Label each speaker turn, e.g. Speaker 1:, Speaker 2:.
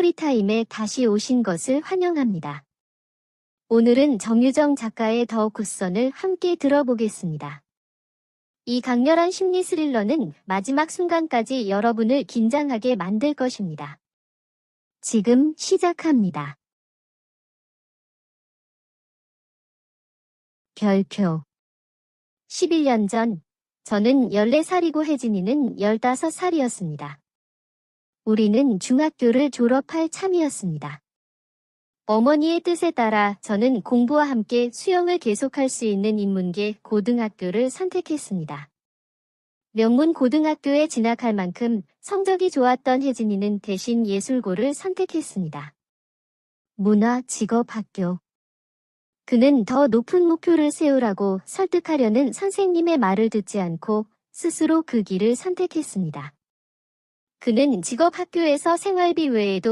Speaker 1: 스토리타임에 다시 오신 것을 환영합니다. 오늘은 정유정 작가의 더 굿선을 함께 들어보겠습니다. 이 강렬한 심리 스릴러는 마지막 순간까지 여러분을 긴장하게 만들 것입니다. 지금 시작합니다. 별표 11년 전 저는 14살이고 혜진이는 15살이었습니다. 우리는 중학교를 졸업할 참이었습니다. 어머니의 뜻에 따라 저는 공부와 함께 수영을 계속할 수 있는 인문계 고등학교를 선택했습니다. 명문 고등학교에 진학할 만큼 성적이 좋았던 혜진이는 대신 예술고를 선택했습니다. 문화 직업학교. 그는 더 높은 목표를 세우라고 설득하려는 선생님의 말을 듣지 않고 스스로 그 길을 선택했습니다. 그는 직업 학교에서 생활비 외에도